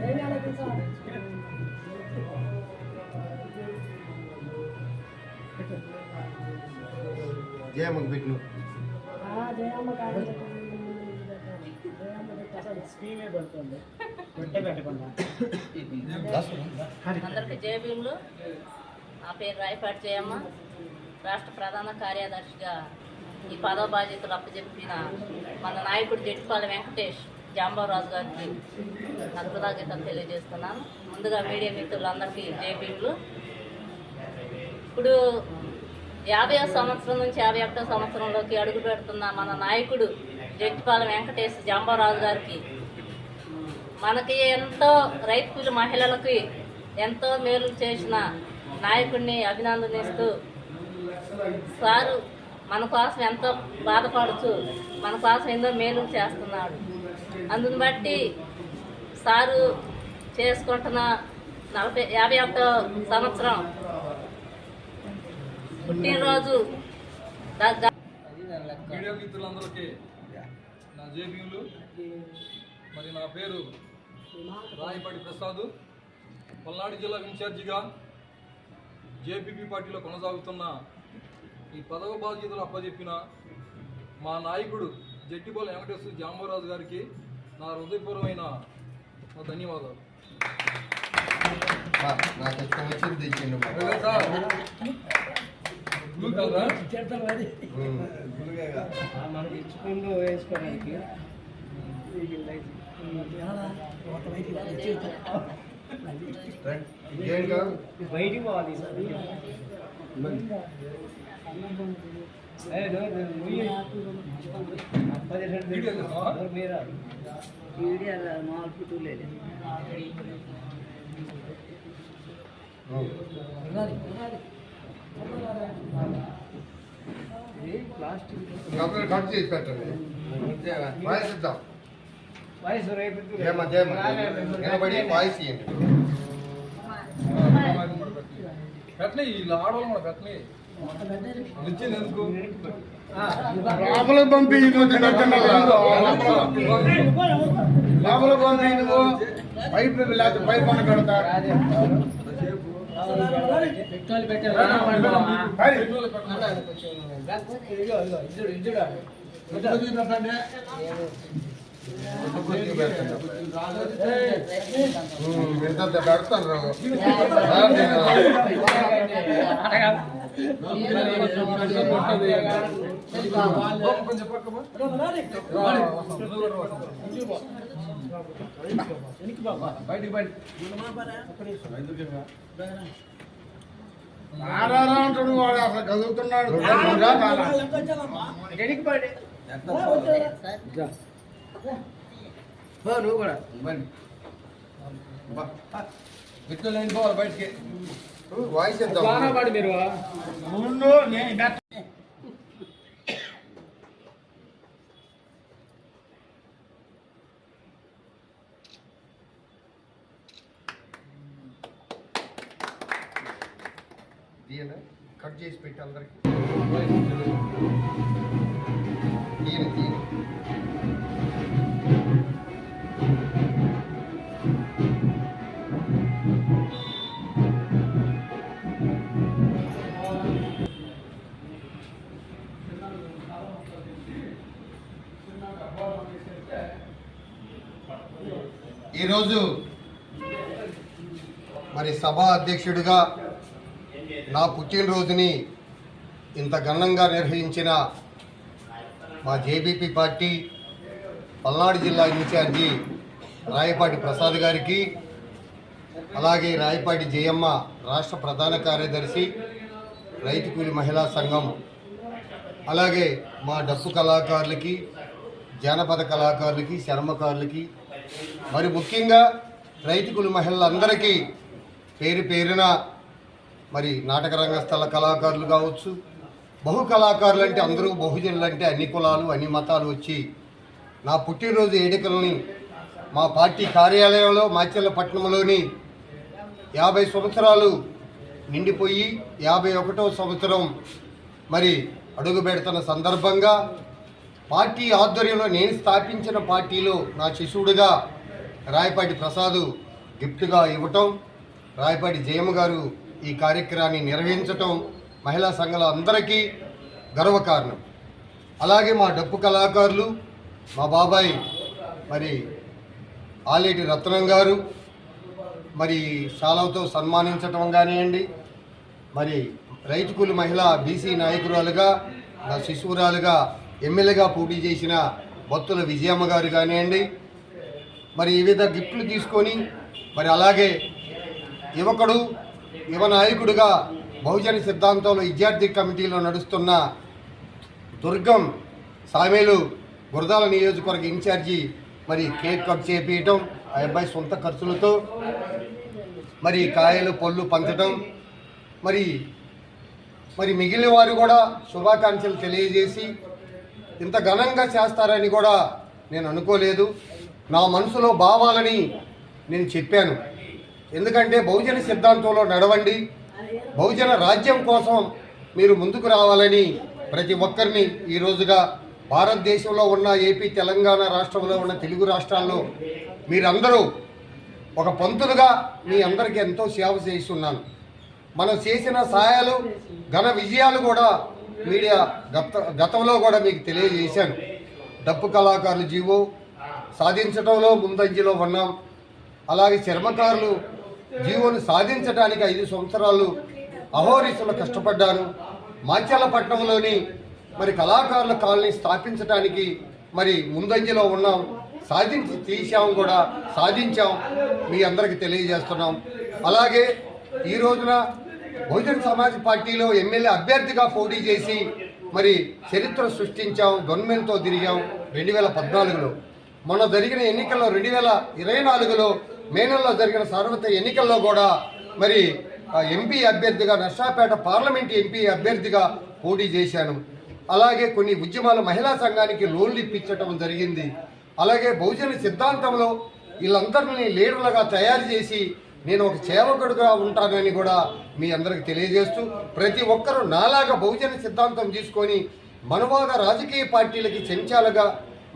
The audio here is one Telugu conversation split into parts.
మీరు అనండ్రా ఆ, పెట్టు. కొద్దిగా మొత్తం సపోర్ట్ జయమ్మకి పెట్టు నువ్వు. అందరికి భీములు. నా పేరు రాయపాటి జయమ్మ. రాష్ట్ర ప్రధాన కార్యదర్శిగా ఈ పదవ బాధ్యతలు అప్పచెప్పిన మన నాయకుడు జడ్పాల వెంకటేష్ జాంబారాజు గారికి నా కృతజ్ఞతలు తెలియజేస్తున్నాను. ముందుగా మీడియా మిత్రులందరికీ జేబీలు ఇప్పుడు యాభై సంవత్సరం నుంచి యాభై ఒకటో సంవత్సరంలోకి అడుగు పెడుతున్న మన నాయకుడు జడ్పాల వెంకటేష్ జాంబారాజు గారికి మనకి ఎంతో రైతులు మహిళలకు మహిళలకి ఎంతో మేలు చేసిన నాయకుడిని అభినందనిస్తూ సారు మన కోసం ఎంతో బాధపడుతూ మన కోసం ఎంతో మేలు చేస్తున్నాడు. అందుని బట్టి సారు చేసుకుంటున్న నలభై యాభై ఒకటో సంవత్సరం పుట్టినరోజు దగ్గర మిత్రులందరికీ నా జేబీలు మరి నా పేరు రాయపాటి ప్రసాద్ పల్నాడు జిల్లా ఇన్ఛార్జిగా జేపీపీ పార్టీలో కొనసాగుతున్న ఈ పదవ బాధ్యతలు అప్పజెప్పిన మా నాయకుడు జట్టిపోల వెంకటేశ్వర జాంబరాజు గారికి నా హృదయపూర్వమైన నా ధన్యవాదాలు. నాకు ఇష్టం వచ్చింది. మనకి ఇచ్చుకుంటూ వేసుకోవడానికి. బయటికి పోవాలి వీడియో తీస్తావా? మీరా ఉమ్. ప్లాస్టిక్ లోపల కట్ చేసి పెట్టండి వాయిస్ ఇద్దాం వయసు రేపు జయమ్మ జయమ్మ నిలబడి వాయిస్ ఇవ్వండి పెట్టలే వీళ్ళు ఆడవాళ్ళు కూడా పెట్టలే లోపల పంపి లోపల పంపి నువ్వు పైప్ లేకపోతే పైప్ అని కడతా. పెట్రోల్ పెట్టే ఎంత పెడతాను రావు ఆ, నేను- కొంచెం పక్కమా బయటికి బయట ఆడారా అంటాడు వాడు అసలు కదులుతున్నాడు ఎనికిపడి నువ్వు కూడా. విత్తులు లేని పోవాలి బయటికి వాయిస్ ఇద్దాం పడి మీరు ముందు నేను కట్ చేసి పెట్టి అందరికి. తీయన తీయన ఈరోజు మరి సభా అధ్యక్షుడిగా నా పుట్టినరోజుని ఇంత ఘనంగా నిర్వహించిన మా జేబీపీ పార్టీ పల్నాడు జిల్లా ఇన్ఛార్జి రాయపాటి ప్రసాద్ గారికి అలాగే రాయపాటి జయమ్మ రాష్ట్ర ప్రధాన కార్యదర్శి రైతు కూలి మహిళా సంఘం అలాగే మా డప్పు కళాకారులకి జానపద కళాకారులకి చర్మకారులకి మరి ముఖ్యంగా రైతుకులు మహిళలందరికీ పేరు పేరున మరి నాటక రంగస్థల కళాకారులు కావచ్చు బహు కళాకారులు అంటే అందరూ బహుజనులు అంటే అన్ని కులాలు అన్ని మతాలు వచ్చి నా పుట్టినరోజు వేడుకలని మా పార్టీ కార్యాలయంలో మాచర్లపట్నంలోని యాభై సంవత్సరాలు నిండిపోయి యాభై ఒకటో సంవత్సరం మరి అడుగు పెడుతున్న సందర్భంగా పార్టీ ఆధ్వర్యంలో నేను స్థాపించిన పార్టీలో నా శిశువుడుగా రాయపాటి ప్రసాద్ గిఫ్ట్గా ఇవ్వటం రాయపాటి జయమ్మ గారు ఈ కార్యక్రమాన్ని నిర్వహించటం మహిళా సంఘాల అందరికీ గర్వకారణం. అలాగే మా డప్పు కళాకారులు మా బాబాయ్ మరి ఆలేటి రత్నం గారు మరి శాలవతో సన్మానించటం కానివ్వండి మరి రైతు కూలి మహిళ బీసీ నాయకురాలుగా నా శిశువురాలుగా ఎమ్మెల్యేగా పోటీ చేసిన బొత్తుల విజయమ్మ గారు కానివ్వండి మరి వివిధ గిఫ్ట్లు తీసుకొని మరి అలాగే యువకుడు యువ నాయకుడిగా బహుజన సిద్ధాంతంలో విద్యార్థి కమిటీలో నడుస్తున్న దుర్గం సామేలు గురదాల నియోజకవర్గ ఇన్ఛార్జి మరి కేక్ కట్ చేపించటం ఆ అబ్బాయి సొంత ఖర్చులతో మరి కాయలు పళ్ళు పంచడం మరి మరి మిగిలిన వారు కూడా శుభాకాంక్షలు తెలియజేసి ఇంత ఘనంగా చేస్తారని కూడా నేను అనుకోలేదు. నా మనసులో భావాలని నేను చెప్పాను. ఎందుకంటే బహుజన సిద్ధాంతంలో నడవండి. బహుజన రాజ్యం కోసం మీరు ముందుకు రావాలని ప్రతి ఒక్కరిని ఈ రోజుగా భారతదేశంలో ఉన్న ఏపీ తెలంగాణ రాష్ట్రంలో ఉన్న తెలుగు రాష్ట్రాల్లో మీరందరూ ఒక పంతులుగా మీ అందరికీ ఎంతో సేవ చేస్తున్నాను మనం చేసిన సహాయాలు ఘన విజయాలు కూడా మీడియా గత గతంలో కూడా మీకు తెలియజేశాను. డప్పు కళాకారులు జీవో సాధించడంలో ముందంజలో ఉన్నాం. అలాగే చర్మకారులు జీవోను సాధించడానికి ఐదు సంవత్సరాలు అహోరీసులు కష్టపడ్డాను మాచాలపట్నంలోని మరి కళాకారుల కాలనీ స్థాపించడానికి మరి ముందంజలో ఉన్నాం. సాధించి తీసాం కూడా సాధించాం. మీ అందరికి తెలియజేస్తున్నాం. అలాగే ఈ రోజున బహుజన్ సమాజ్ పార్టీలో ఎమ్మెల్యే అభ్యర్థిగా పోటీ చేసి మరి చరిత్ర సృష్టించాం గవర్నమెంట్తో తిరిగాం రెండు వేల పద్నాలుగులో. మొన్న జరిగిన ఎన్నికల్లో రెండు వేల ఇరవై నాలుగులో మే నెలలో జరిగిన సార్వత్రిక ఎన్నికల్లో కూడా మరి ఆ, ఎంపీ అభ్యర్థిగా నర్సాపేట పార్లమెంట్ ఎంపీ అభ్యర్థిగా పోటీ చేశాను. అలాగే కొన్ని ఉద్యమాలు మహిళా సంఘానికి లోన్లు ఇప్పించటం జరిగింది. అలాగే బహుజన సిద్ధాంతంలో వీళ్ళందరినీ లీడర్లుగా తయారు చేసి నేను ఒక సేవకుడుగా ఉంటానని కూడా మీ అందరికి తెలియజేస్తూ ప్రతి ఒక్కరూ నాలాగా బహుజన సిద్ధాంతం తీసుకొని మనవాద రాజకీయ పార్టీలకి చెంచాలుగా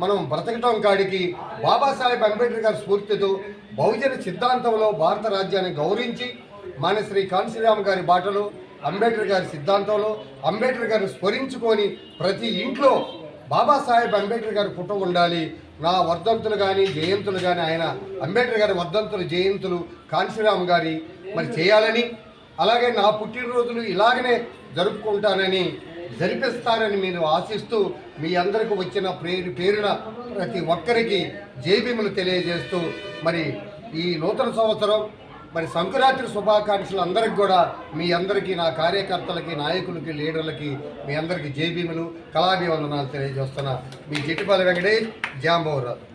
మనం బ్రతకటం కాడికి బాబాసాహెబ్ అంబేద్కర్ గారి స్ఫూర్తితో బహుజన సిద్ధాంతంలో భారత రాజ్యాన్ని గౌరవించి మానశ్రీ కాంశీరామ్ గారి బాటలో అంబేద్కర్ గారి సిద్ధాంతంలో అంబేద్కర్ గారిని స్మరించుకొని ప్రతి ఇంట్లో బాబాసాహెబ్ అంబేద్కర్ గారి ఫోటో ఉండాలి. నా వర్ధంతులు కానీ జయంతులు కానీ ఆయన అంబేద్కర్ గారి వర్ధంతులు జయంతులు కాంశీరామ్ గారి మరి చేయాలని అలాగే నా పుట్టినరోజులు ఇలాగనే జరుపుకుంటానని జరిపిస్తారని మీరు ఆశిస్తూ మీ అందరికి వచ్చిన పేరు పేరున ప్రతి ఒక్కరికి జేబీములు తెలియజేస్తూ మరి ఈ నూతన సంవత్సరం మరి సంక్రాంతి శుభాకాంక్షలు అందరికి కూడా మీ అందరికీ నా కార్యకర్తలకి నాయకులకి లీడర్లకి మీ అందరికీ జేబీములు కళాభివందనాలు తెలియజేస్తున్నా. మీ జిట్టిపల్లి వెంకటేష్ జాంబవరాజు